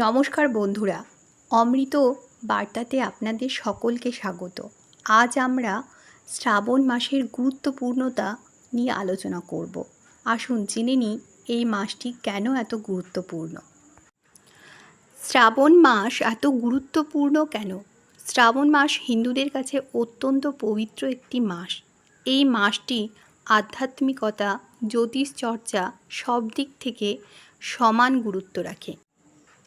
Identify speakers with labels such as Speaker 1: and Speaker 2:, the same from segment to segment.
Speaker 1: নমস্কার বন্ধুরা, অমৃত বার্তাতে আপনাদের সকলকে স্বাগত। আজ আমরা শ্রাবণ মাসের গুরুত্বপূর্ণতা নিয়ে আলোচনা করব। আসুন জেনে নিই এই মাসটি কেন এত গুরুত্বপূর্ণ। শ্রাবণ মাস এত গুরুত্বপূর্ণ কেন? শ্রাবণ মাস হিন্দুদের কাছে অত্যন্ত পবিত্র একটি মাস। এই মাসটি আধ্যাত্মিকতা, জ্যোতিষচর্চা সব দিক থেকে সমান গুরুত্ব রাখে।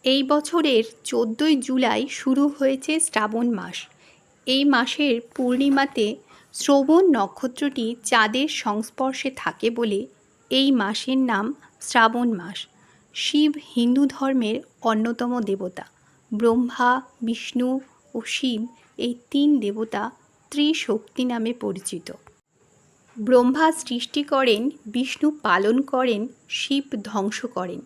Speaker 1: এই বছরের চোদ্দোই জুলাই শুরু হয়েছে শ্রাবণ মাস। এই মাসের পূর্ণিমাতে শ্রবণ নক্ষত্রটি চাঁদের সংস্পর্শে থাকে বলে এই মাসের নাম শ্রাবণ মাস। শিব হিন্দু ধর্মের অন্যতম দেবতা। ব্রহ্মা, বিষ্ণু ও শিব এই তিন দেবতা ত্রিশক্তি নামে পরিচিত। ব্রহ্মা সৃষ্টি করেন, বিষ্ণু পালন করেন, শিব ধ্বংস করেন।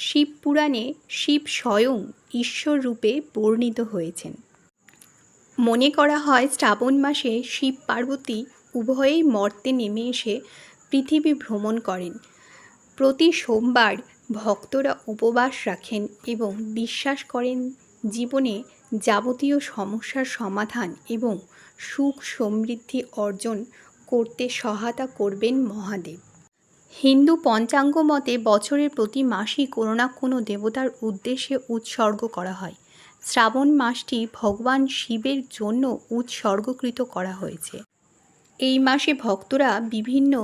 Speaker 1: শিব পুরাণে শিব স্বয়ং ঈশ্বর রূপে বর্ণিত হয়েছেন। মনে করা হয় শ্রাবণ মাসে শিব পার্বতী উভয়েই মর্তে নেমে এসে পৃথিবী ভ্রমণ করেন। প্রতি সোমবার ভক্তরা উপবাস রাখেন এবং বিশ্বাস করেন জীবনে যাবতীয় সমস্যার সমাধান এবং সুখ সমৃদ্ধি অর্জন করতে সহায়তা করবেন মহাদেব। হিন্দু পঞ্চাঙ্গ মতে বছরের প্রতি মাসই কোনো না কোনো দেবতার উদ্দেশ্যে উৎসর্গ করা হয়। শ্রাবণ মাসটি ভগবান শিবের জন্য উৎসর্গকৃত করা হয়েছে। এই মাসে ভক্তরা বিভিন্ন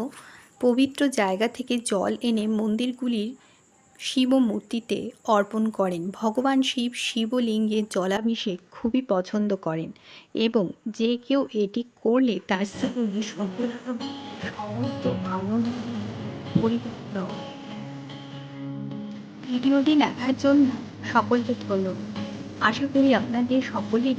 Speaker 1: পবিত্র জায়গা থেকে জল এনে মন্দিরগুলির শিব মূর্তিতে অর্পণ করেন। ভগবান শিব শিবলিঙ্গে জলাভিষেক খুবই পছন্দ করেন এবং যে কেউ এটি করলে তার সকল সমস্ত পরিপূর্ণ। দেখার জন্য সকলকে ধন্যবাদ। আশা করি আপনাদের সকলেই